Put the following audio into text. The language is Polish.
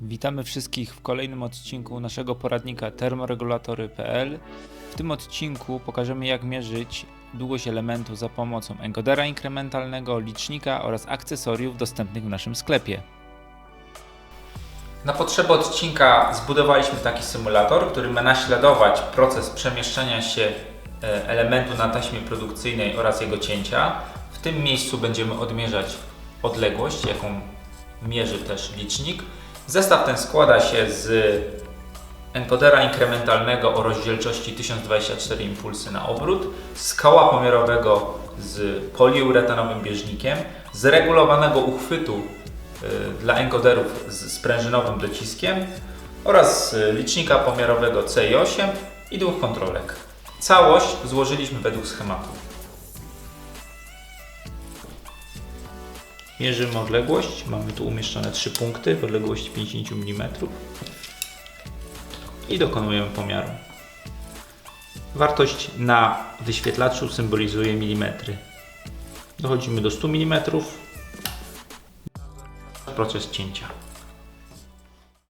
Witamy wszystkich w kolejnym odcinku naszego poradnika termoregulatory.pl. W tym odcinku pokażemy jak mierzyć długość elementu za pomocą enkodera inkrementalnego, licznika oraz akcesoriów dostępnych w naszym sklepie. Na potrzeby odcinka zbudowaliśmy taki symulator, który ma naśladować proces przemieszczania się e, elementu na taśmie produkcyjnej oraz jego cięcia. W tym miejscu będziemy odmierzać odległość, jaką mierzy też licznik. Zestaw ten składa się z enkodera inkrementalnego o rozdzielczości 1024 impulsy na obrót, z koła pomiarowego z poliuretanowym bieżnikiem, z regulowanego uchwytu y, dla enkoderów z sprężynowym dociskiem oraz z licznika pomiarowego CI8 i dwóch kontrolek. Całość złożyliśmy według schematu. Mierzymy odległość. Mamy tu umieszczone trzy punkty w odległości 50 mm i dokonujemy pomiaru. Wartość na wyświetlaczu symbolizuje milimetry. Dochodzimy do 100 mm. Proces cięcia.